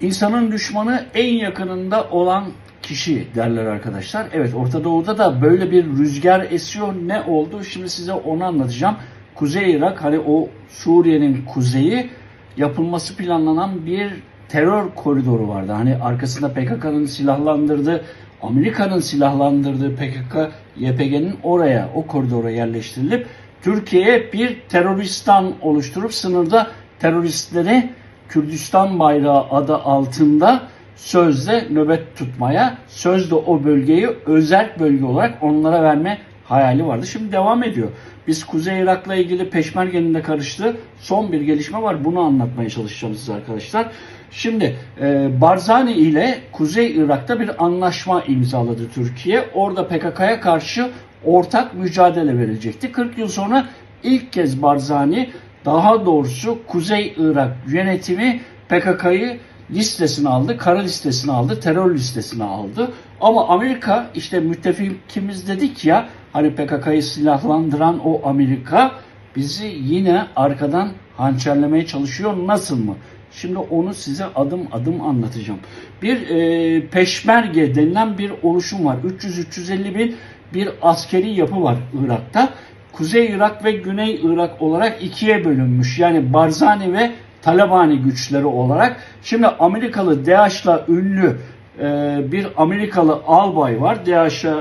İnsanın düşmanı en yakınında olan kişi derler arkadaşlar. Evet Orta Doğu'da da böyle bir rüzgar esiyor. Ne oldu? Şimdi size onu anlatacağım. Kuzey Irak hani o Suriye'nin kuzeyi yapılması planlanan bir terör koridoru vardı. Hani arkasında PKK'nın silahlandırdığı, Amerika'nın silahlandırdığı PKK, YPG'nin oraya, o koridora yerleştirilip Türkiye'ye bir teröristan oluşturup sınırda teröristleri Kürdistan bayrağı adı altında sözde nöbet tutmaya, sözde o bölgeyi özel bölge olarak onlara verme hayali vardı. Şimdi devam ediyor. Biz Kuzey Irak'la ilgili Peşmerge'nin de karıştığı son bir gelişme var. Bunu anlatmaya çalışacağım size arkadaşlar. Şimdi e, Barzani ile Kuzey Irak'ta bir anlaşma imzaladı Türkiye. Orada PKK'ya karşı ortak mücadele verilecekti. 40 yıl sonra ilk kez Barzani daha doğrusu Kuzey Irak yönetimi PKK'yı listesine aldı, kara listesine aldı, terör listesine aldı. Ama Amerika işte müttefikimiz dedik ya hani PKK'yı silahlandıran o Amerika bizi yine arkadan hançerlemeye çalışıyor. Nasıl mı? Şimdi onu size adım adım anlatacağım. Bir e, peşmerge denilen bir oluşum var. 300-350 bin bir askeri yapı var Irak'ta. Kuzey Irak ve Güney Irak olarak ikiye bölünmüş. Yani Barzani ve Talabani güçleri olarak. Şimdi Amerikalı DAEŞ'la ünlü e, bir Amerikalı albay var. DAEŞ'e e,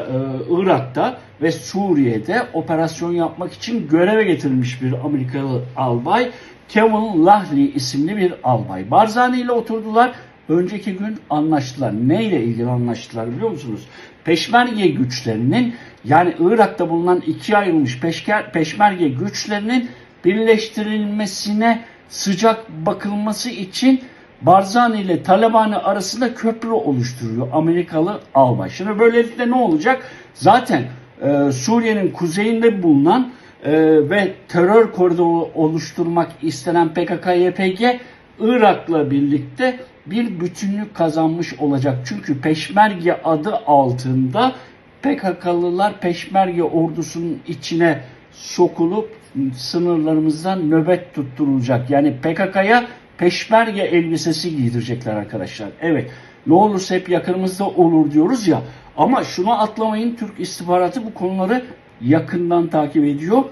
Irak'ta ve Suriye'de operasyon yapmak için göreve getirilmiş bir Amerikalı albay. Kevin Lahli isimli bir albay. Barzani ile oturdular. Önceki gün anlaştılar. Neyle ilgili anlaştılar biliyor musunuz? Peşmerge güçlerinin yani Irak'ta bulunan ikiye ayrılmış peşker, peşmerge güçlerinin birleştirilmesine sıcak bakılması için Barzani ile Talabani arasında köprü oluşturuyor Amerikalı albay. Şimdi böylelikle ne olacak? Zaten e, Suriye'nin kuzeyinde bulunan e, ve terör koridoru oluşturmak istenen PKK-YPG Irak'la birlikte bir bütünlük kazanmış olacak. Çünkü Peşmerge adı altında PKK'lılar Peşmerge ordusunun içine sokulup sınırlarımızdan nöbet tutturulacak. Yani PKK'ya Peşmerge elbisesi giydirecekler arkadaşlar. Evet ne olursa hep yakınımızda olur diyoruz ya. Ama şunu atlamayın Türk istihbaratı bu konuları yakından takip ediyor.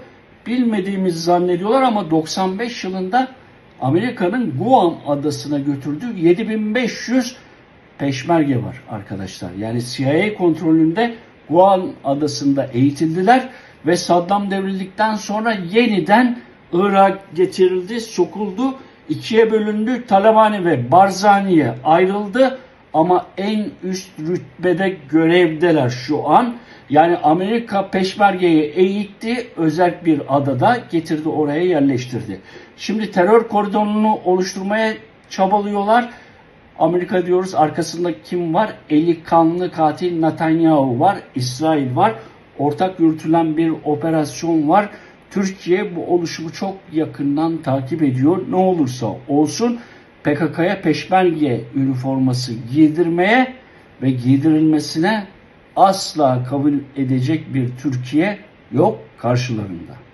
Bilmediğimizi zannediyorlar ama 95 yılında Amerika'nın Guam adasına götürdüğü 7500 peşmerge var arkadaşlar. Yani CIA kontrolünde Guam adasında eğitildiler ve Saddam devrildikten sonra yeniden Irak getirildi, sokuldu, ikiye bölündü. Talabani ve Barzani'ye ayrıldı ama en üst rütbede görevdeler şu an. Yani Amerika peşmergeyi eğitti, özel bir adada getirdi oraya yerleştirdi. Şimdi terör koridorunu oluşturmaya çabalıyorlar. Amerika diyoruz arkasında kim var? Eli kanlı katil Netanyahu var, İsrail var. Ortak yürütülen bir operasyon var. Türkiye bu oluşumu çok yakından takip ediyor. Ne olursa olsun PKK'ya peşmerge üniforması giydirmeye ve giydirilmesine asla kabul edecek bir Türkiye yok karşılarında.